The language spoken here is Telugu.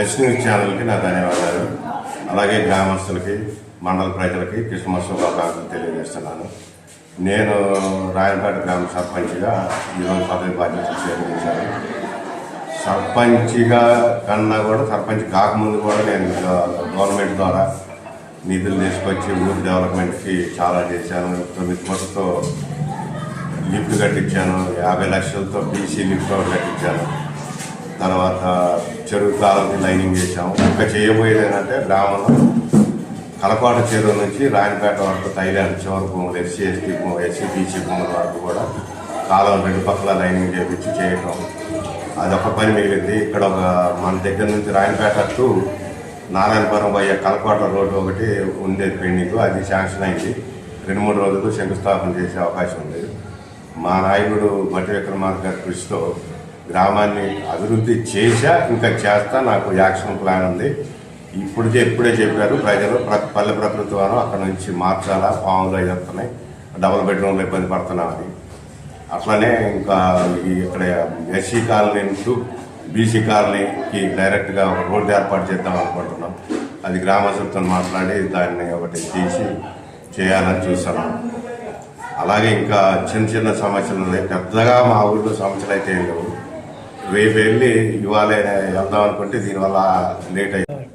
ఎస్ న్యూస్ ఛానల్కి నా ధన్యవాదాలు. అలాగే గ్రామస్తులకి మండల ప్రజలకి క్రిస్మస్ శుభాకాంక్షలు తెలియజేస్తున్నాను. నేను రాయలపేట గ్రామ సర్పంచ్గా ఈరోజు పదవి బాధ్యతలు చేశాను సర్పంచ్గా కన్నా కూడా సర్పంచ్ కాకముందు కూడా నేను గవర్నమెంట్ ద్వారా నిధులు తీసుకొచ్చి ఊరు డెవలప్మెంట్కి చాలా చేశాను. తొమ్మిది కోట్లతో లిఫ్ట్ కట్టించాను. యాభై లక్షలతో బీసీ లిఫ్ట్ కట్టించాను. తర్వాత చెరువు కాలంకి లైనింగ్ చేసాము ఇంకా చేయబోయేది ఏంటంటే గ్రామంలో కలపాట చెరువు నుంచి రాయనపేట వరకు థైలాండ్ చివరి భూములు ఎస్సీ ఎస్టీ భూములు ఎస్సీ బీసీ భూముల వరకు కూడా కాలం రెండు పక్కల లైనింగ్ చేపించి చేయటం. అదొక పని మిగిలింది. ఇక్కడ ఒక మన దగ్గర నుంచి రాయనపేట టు నారాయణపురం పోయే కలపాట రోడ్డు ఒకటి ఉండేది పెండింగ్. అది శాంక్షన్ అయింది. రెండు మూడు రోజులు శంకుస్థాపన చేసే అవకాశం ఉంది. మా నాయకుడు మట్టి విక్రమార్ గారి కృషితో గ్రామాన్ని అభివృద్ధి చేశా ఇంకా చేస్తా నాకు యాక్షన్ ప్లాన్ ఉంది. ఇప్పుడు చె- ఇప్పుడే చెప్పారు ప్రజలు ప్ర- పల్లె ప్రకృతి వారం అక్కడ నుంచి మార్చాలా పాములు అవి వస్తున్నాయి డబుల్ బెడ్రూమ్లో ఇబ్బంది పడుతున్నామని అట్లనే ఇంకా ఈ ఇక్కడ ఎస్సీ కాలనీ టు బీసీ కాలనీకి డైరెక్ట్గా ఒక రోడ్డు ఏర్పాటు చేద్దాం అనుకుంటున్నాం. అది గ్రామస్తులతో మాట్లాడి దాన్ని ఒకటి తీసి చేయాలని చూస్తున్నాం. అలాగే ఇంకా చిన్న చిన్న సమస్యలు ఉన్నాయి. పెద్దగా మా ఊళ్ళో సమస్యలు అయితే ఏం లేవు. రేపు వెళ్ళి ఇవాళ వెళ్దాం అనుకుంటే దీనివల్ల లేట్ అయ్యింది